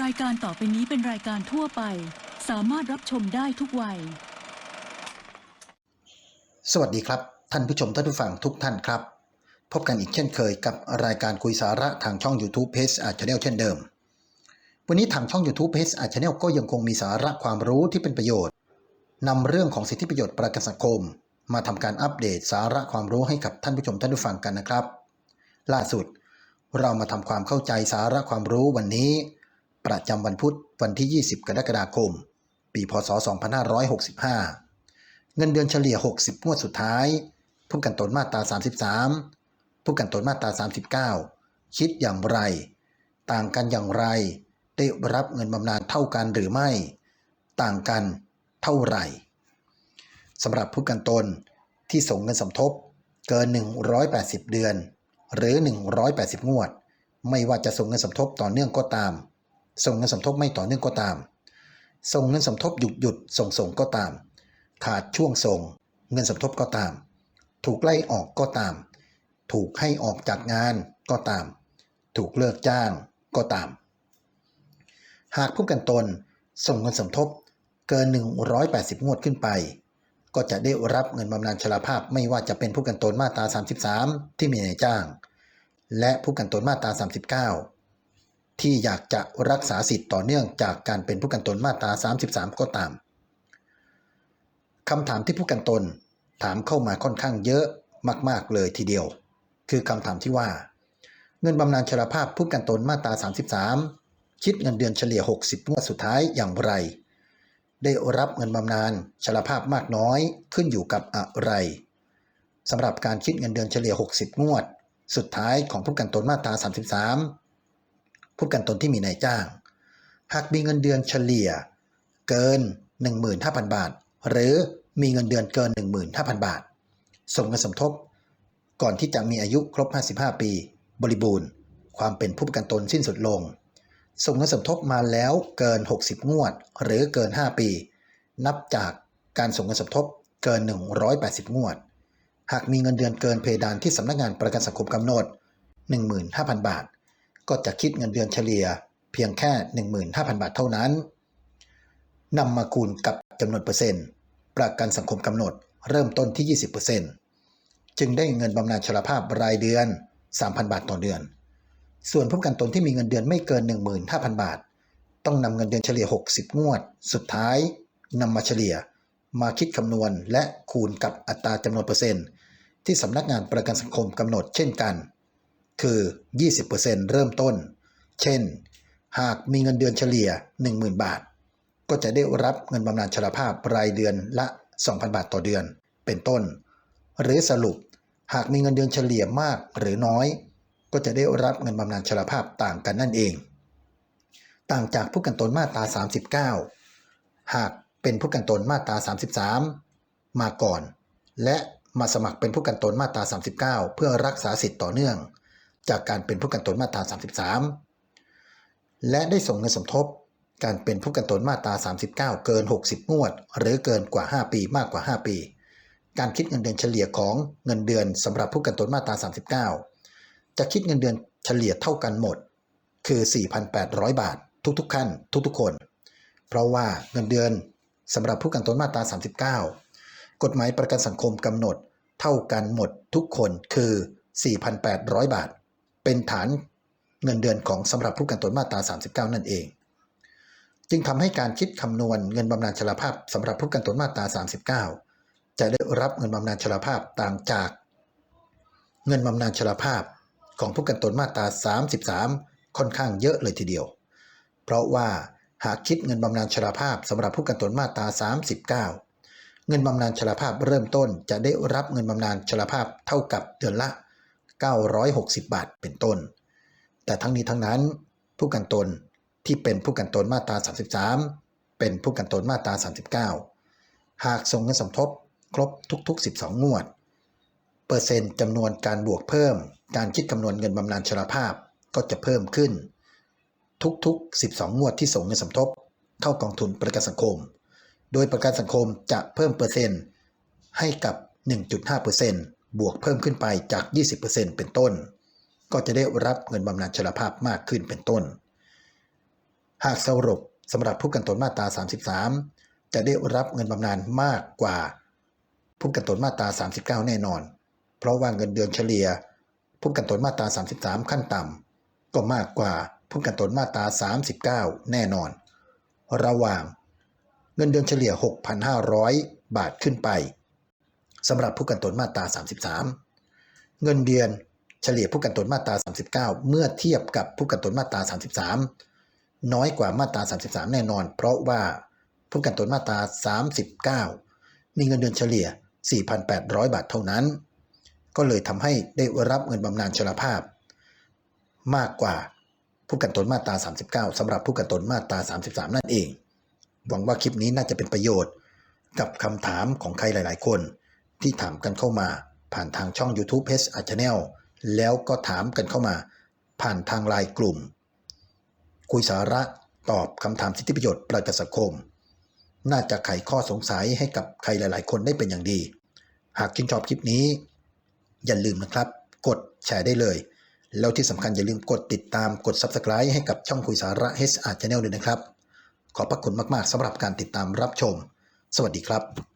รายการต่อไปนี้เป็นรายการทั่วไป สามารถรับชมได้ทุกวัย สวัสดีครับ ท่านผู้ชมท่านผู้ฟังทุกท่านครับ พบกันอีกเช่นเคยกับรายการคุยสาระทางช่อง YouTube p a g e Art Channel เช่นเดิม วันนี้ทางช่อง YouTube p a g e Art Channel ก็ยังคงมีสาระความรู้ที่เป็นประโยชน์นำเรื่องของสิทธิประโยชน์ประกันสังคม มาทำการอัปเดตสาระความรู้ให้กับท่านผู้ชมท่านผู้ฟังกันนะครับ ล่าสุด เรามาทำความเข้าใจสาระความรู้วันนี้ ประจำวันพุธวันที่ 20 กรกฎาคม ปีพศ 2565 เงินเดือนเฉลี่ย 60งวดสุดท้าย ผู้กันตนมาตรา 33 ผู้กันตนมาตรา 39 คิดอย่างไร ต่างกันอย่างไร ได้รับเงินบำนาญเท่ากันหรือไม่ ต่างกันเท่าไหร่สำหรับผู้กันตนที่ส่งเงินสมทบเกิน 180 เดือน หรือ 180 งวด ไม่ว่าจะส่งเงินสมทบต่อเนื่องก็ตาม ส่งเงินสมทบไม่ต่อเนื่องก็ตาม ส่งเงินสมทบหยุดหยุดส่งส่งก็ตาม ขาดช่วงส่ง เงินสมทบก็ตาม ถูกไล่ออกก็ตาม ถูกให้ออกจากงานก็ตาม ถูกเลิกจ้างก็ตาม หากผู้กันตนส่งเงินสมทบเกิน 180 งวดขึ้นไป ก็จะได้รับเงินบำนาญชราภาพไม่ว่าจะเป็นผู้กันตนมาตรา 33 ที่มีนายจ้าง และผู้กันตนมาตรา 39 ที่อยากจะรักษาสิทธิ์ต่อเนื่องจากการเป็นผู้กันตนมาตรา 33 ก็ตามคำถามที่ผู้กันตนถามเข้ามาค่อนข้างเยอะมาก ๆ เลยทีเดียว คือคำถามที่ว่า เงินบำนาญชราภาพผู้กันตนมาตรา 33 คิดเงินเดือนเฉลี่ย 60งวดสุดท้ายอย่างไร ได้รับเงินบำนาญชราภาพมากน้อยขึ้นอยู่กับอะไรสำหรับการคิดเงินเดือนเฉลี่ย 60 งวด สุดท้ายของผู้กันตนมาตรา 33 ผู้กันตนที่มีนายจ้าง หากมีเงินเดือนเฉลี่ย เกิน 15,000 บาท หรือมีเงินเดือนเกิน 15,000 บาท ส่งเงินสมทบ ก่อนที่จะมีอายุครบ 55 ปี บริบูรณ์ ความเป็นผู้ประกันตนสิ้นสุดลง ส่งเงินสมทบมาแล้วเกิน 60 งวด หรือเกิน 5 ปี นับจากการส่งเงินสมทบเกิน 180 งวด หากมีเงินเดือนเกินเพดานที่สำนักงานประกันสังคมกำหนด 15,000 บาท ก็จะคิดเงินเดือนเฉลี่ยเพียงแค่ 15,000 บาทเท่านั้นนำมาคูณกับจำนวนเปอร์เซ็นต์ ประกันสังคมกำหนดเริ่มต้นที่ 20%จึงได้เงินบำนาญชราภาพรายเดือน 3,000 บาทต่อเดือน ส่วนผู้ประกันตนที่มีเงินเดือนไม่เกิน 15,000 บาท ต้องนำเงินเดือนเฉลี่ย 60 งวด สุดท้ายนำมาเฉลี่ย มาคิดคำนวณและคูณกับอัตราจำนวนเปอร์เซ็นต์ ที่สำนักงานประกันสังคมกำหนดเช่นกัน คือ 20%เริ่มต้น เช่น หากมีเงินเดือนเฉลี่ย 10,000 บาท ก็จะได้รับเงินบำนาญชราภาพรายเดือนละ 2,000 บาทต่อเดือน เป็นต้น หรือสรุป หากมีเงินเดือนเฉลี่ยมากหรือน้อย ก็จะได้รับเงินบำนาญชราภาพต่างกันนั่นเอง ต่างจากผู้กันตนมาตรา 39 หากเป็นผู้กันตนมาตรา 33 มาก่อน และมาสมัครเป็นผู้กันตนมาตรา 39 เพื่อรักษาสิทธิ์ต่อเนื่อง จากการเป็นผู้กันตนมาตรา 33 และได้ส่งเงินสมทบการเป็นผู้กันตนมาตรา 39 เกิน 60 งวด หรือเกินกว่า 5 ปีมากกว่า 5 ปี การคิดเงินเดือนเฉลี่ยของเงินเดือนสำหรับผู้กันตนมาตรา 39 จะคิดเงินเดือนเฉลี่ยเท่ากันหมด คือ 4,800 บาท ทุกๆขั้นทุกๆคน เพราะว่าเงินเดือนสำหรับผู้กันตนมาตรา 39 กฎหมายประกันสังคมกำหนดเท่ากันหมดทุกคนคือ 4,800 บาท เป็นฐานเงินเดือนของสำหรับผู้กันตนมาตรา 39 นั่นเอง จึงทำให้การคิดคำนวณเงินบำนาญชราภาพสำหรับผู้กันตนมาตรา 39 จะได้รับเงินบำนาญชราภาพต่างจาก เงินบำนาญชราภาพของผู้กันตนมาตรา 33 ค่อนข้างเยอะเลยทีเดียว เพราะว่าหากคิดเงินบำนาญชราภาพสำหรับผู้กันตนมาตรา 39 เงินบำนาญชราภาพเริ่มต้นจะได้รับเงินบำนาญชราภาพเท่ากับเดือนละ 960 บาทเป็นต้น แต่ทั้งนี้ทั้งนั้น ผู้กันตนที่เป็นผู้กันตนมาตรา 33 เป็นผู้กันตนมาตรา 39 หากส่งเงินสมทบครบทุก ๆ 12 งวด เปอร์เซ็นต์จำนวนการบวกเพิ่ม การคิดคำนวณเงินบำนาญชราภาพก็จะเพิ่มขึ้น ทุกๆ 12 งวดที่ส่งเงินสมทบ เข้ากองทุนประกันสังคม โดยประกันสังคมจะเพิ่มเปอร์เซ็นต์ให้กับ 1.5% บวกเพิ่มขึ้นไปจาก 20%เป็นต้น ก็จะได้รับเงินบำนาญชราภาพมากขึ้นเป็นต้น หากสรุปสำหรับผู้กันตนมาตรา 33 จะได้รับเงินบำนาญมากกว่า ผู้กันตนมาตรา 39 แน่นอน เพราะว่าเงินเดือนเฉลี่ย ผู้กันตนมาตรา 33 ขั้นต่ำก็มากกว่าผู้กันตนมาตรา 39 แน่นอน ระหว่างเงินเดือนเฉลี่ย 6,500 บาทขึ้นไป สำหรับผู้กันตนมาตรา 33 เงินเดือนเฉลี่ยผู้กันตนมาตรา 39 เมื่อเทียบกับผู้กันตนมาตรา 33 น้อยกว่ามาตรา 33 แน่นอน เพราะว่าผู้กันตนมาตรา 39 มีเงินเดือนเฉลี่ย 4,800 บาทเท่านั้น ก็เลยทำให้ได้รับเงินบำนาญชราภาพ มากกว่าผู้กันตนมาตรา 39สำหรับผู้กันตนมาตรา 33 นั่นเอง หวังว่าคลิปนี้น่าจะเป็นประโยชน์กับคำถามของใครหลาย ๆ คน ที่ถามกันเข้ามา ผ่านทางช่อง YouTube H a Channel แล้วก็ถามกันเข้ามา ผ่านทางไลน์กลุ่ม คุยสาระตอบคำถามสิทธิประโยชน์ประชาสังคม น่าจะไขข้อสงสัยให้กับใครหลาย ๆ คนได้เป็นอย่างดี หากชื่นชอบคลิปนี้ อย่าลืมนะครับ กดแชร์ได้เลย แล้วที่สำคัญอย่าลืมกดติดตามกด Subscribe ให้กับช่องคุยสาระ H R Channel ด้วยนะครับ ขอบพระคุณมาก ๆสำหรับการติดตามรับชม สวัสดีครับ